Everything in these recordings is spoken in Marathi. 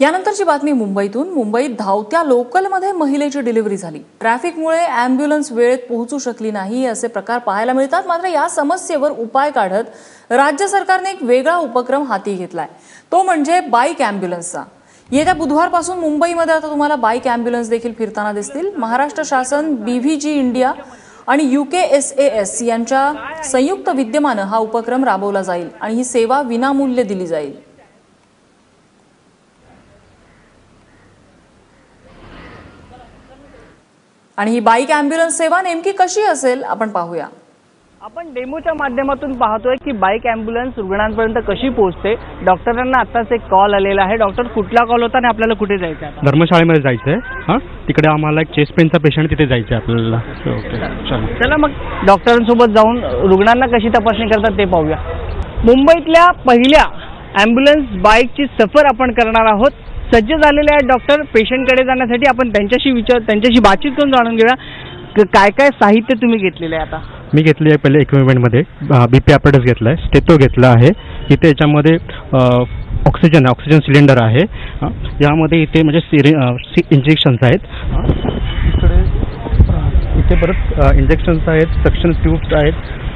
यानंतरची बातमी मुंबईतून. मुंबईत धावत्या लोकलमध्ये महिलेची डिलिव्हरी झाली. ट्रॅफिकमुळे अँब्युलन्स वेळेत पोहोचू शकली नाही असे प्रकार पाहायला मिळतात. मात्र या समस्येवर उपाय काढत राज्य सरकारने एक वेगळा उपक्रम हाती घेतलाय. तो म्हणजे बाईक अँब्युलन्सचा येत्या बुधवारपासून मुंबईमध्ये आता तुम्हाला बाईक अँब्युलन्स देखील फिरताना दिसतील. महाराष्ट्र शासन बीव्हीजी इंडिया आणि युके एस ए एस यांच्या संयुक्त विद्यमानं हा उपक्रम राबवला जाईल आणि ही सेवा विनामूल्य दिली जाईल. आणि ही बाईक अँब्युलन्स सेवा नेमकी कशी असेल आपण पाहूया. आपण डेमोच्या माध्यमातून पाहतोय की बाईक अँब्युलन्स रुग्णांपर्यंत कशी पोहोचते? डॉक्टरांना आताच एक कॉल आलेला आहे. डॉक्टर कुठला कॉल होता आणि आपल्याला कुठे जायचं आहे धर्मशाळेमध्ये जायचं आहे हां? तिकडे आम्हाला एक चेस्ट पेनचा पेशंट तिथे जायचं आहे आपल्याला ओके चला चला मग डॉक्टरांसोबत जाऊन रुग्णांना कशी तपासणी करतात ते पाहूया. मुंबईतल्या पहिल्या अँब्युलन्स बाईकची सफर आपण करणार आहोत. सज्ज झालेले आहेत डॉक्टर. पेशंटकडे जाण्यासाठी आपण त्यांच्याशी विचार त्यांच्याशी बातचीत करून जाणून घेऊया. काय काय साहित्य तुम्ही घेतलेलं आहे आता? मी घेतली आहे पहिले इक्विपमेंटमध्ये बी पी ॲपरेटस घेतला आहे. स्टेटो घेतला आहे. इथे याच्यामध्ये ऑक्सिजन आहे. ऑक्सिजन सिलेंडर आहे. यामध्ये इथे म्हणजे सिरि इंजेक्शन्स आहेत. इकडे इथे परत इंजेक्शन्स आहेत. सक्शन ट्यूब्स आहेत.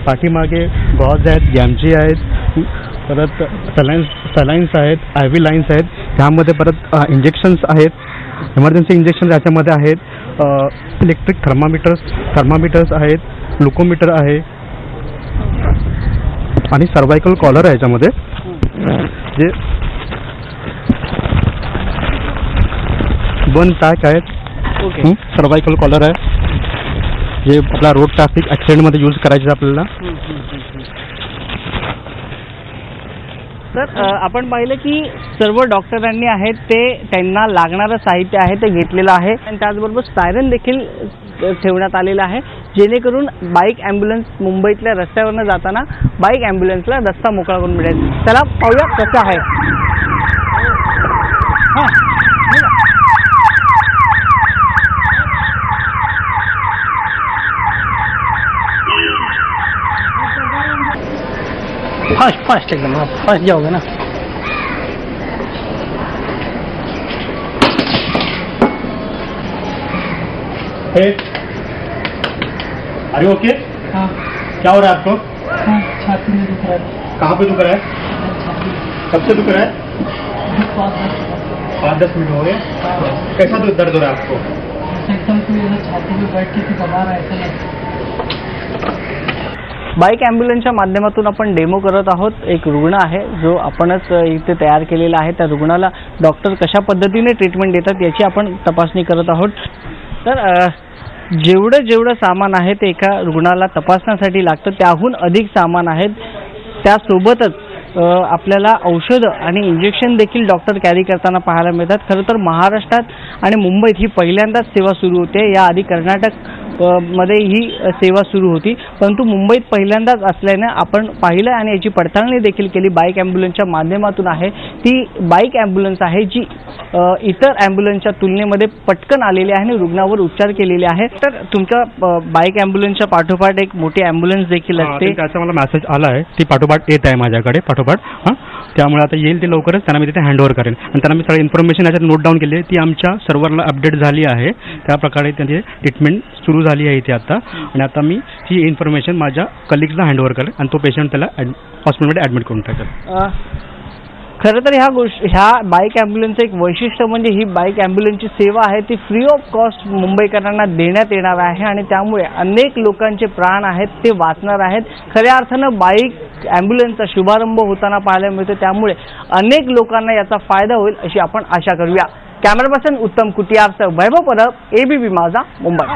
पाठीमागे गॉज आहेत. गॅमजी आहेत. परत सलाईन्स सलाईन्स आहेत. आय व्ही लाईन्स आहेत. त्यामध्ये परत इंजेक्शन्स आहेत. इमर्जन्सी इंजेक्शन याच्यामध्ये आहेत. इलेक्ट्रिक थर्मामीटर्स थर्मामीटर्स आहेत. ग्लुकोमीटर आहे. आणि सर्वायकल कॉलर आहे याच्यामध्ये जे दोन टॅक आहेत सर्वायकल कॉलर आहे. जे आपला रोड ट्रॅफिक ॲक्सिडेंटमध्ये यूज करायचे आपल्याला. सर आपण पाहिलं की सर्व डॉक्टरांनी आहेत ते त्यांना लागणारं साहित्य आहे ते घेतलेलं आहे. आणि त्याचबरोबर सायरन देखील ठेवण्यात आलेलं आहे. जेणेकरून बाईक ॲम्ब्युलन्स मुंबईतल्या रस्त्यावरनं जाताना बाईक ॲम्ब्युलन्सला रस्ता मोकळा करून मिळेल. चला पाहूया कसं आहे. हां. फास्ट फास्ट एकदम हाँ फास्ट जाओगे ना अरे ओके हाँ. क्या हो रहा है आपको? हाँ छाती में दुख रहा है। कहाँ पे दुख रहा है? कब से दुख रहा है? पाँच दस मिनट हो गए। कैसा दर्द हो रहा है आपको? एकदम कोई छाती में बैठ के दबा रहा है बाईक ॲम्ब्युलन्सच्या माध्यमातून आपण डेमो करत आहोत. एक रुग्ण आहे जो आपणच इथे तयार केलेला आहे. त्या रुग्णाला डॉक्टर कशा पद्धतीने ट्रीटमेंट देतात याची आपण तपासणी करत आहोत. तर जेवढं जेवढं सामान आहे ते एका रुग्णाला तपासण्यासाठी लागतं. त्याहून अधिक सामान आहेत. त्यासोबतच आपल्याला औषधं आणि इंजेक्शन देखील डॉक्टर कॅरी करताना पाहायला मिळतात. खरं तर महाराष्ट्रात आणि मुंबईत ही पहिल्यांदाच सेवा सुरू होते. याआधी कर्नाटक मध्ये ही सेवा सुरू होती. परंतु मुंबईत पहिल्यांदाच असल्याने आपण पाहिलं आणि याची पडताळणी देखील केली. बाईक ॲम्ब्युलन्सच्या माध्यमातून आहे. ती बाईक ॲम्ब्युलन्स आहे जी इतर ॲम्ब्युलन्सच्या तुलनेमध्ये पटकन आलेली आहे आणि रुग्णावर उपचार केलेले आहेत तर तुमच्या बाईक ॲम्ब्युलन्सच्या पाठोपाठ एक मोठी ॲम्ब्युलन्स देखील असते. त्याचा मला मेसेज आला आहे ती पाठोपाठ येत आहे माझ्याकडे. पाठोपाठ हां? त्यामुळे आता येईल ते लवकरच त्यांना मी तिथे हँडओव्हर करेन. आणि त्यांना मी सगळी इन्फॉर्मेशन याच्यात नोट डाऊन केली आहे. ती आमच्या सर्व्हरला अपडेट झाली आहे. त्याप्रकारे त्यांची ट्रीटमेंट सुरू झाली आहे इथे आता. आणि आता मी ही इन्फॉर्मेशन माझ्या कलिग्सला हँडओव्हर करेल आणि तो पेशंट त्याला हॉस्पिटलमध्ये ॲडमिट करून टाकेल. खरं तर ह्या गोष्ट ह्या बाईक ॲम्ब्युलन्सचं एक वैशिष्ट्य म्हणजे ही बाईक ॲम्ब्युलन्सची सेवा आहे ती फ्री ऑफ कॉस्ट मुंबईकरांना देण्यात येणार आहे आणि त्यामुळे अनेक लोकांचे प्राण आहेत ते वाचणार आहेत. खऱ्या अर्थानं बाईक ॲम्ब्युलन्सचा शुभारंभ होताना पाहायला मिळतो त्यामुळे अनेक लोकांना याचा फायदा होईल अशी आपण आशा करूया. कॅमेरा पर्सन उत्तम कुटियारसह वैभव परब एबीपी माझा मुंबई.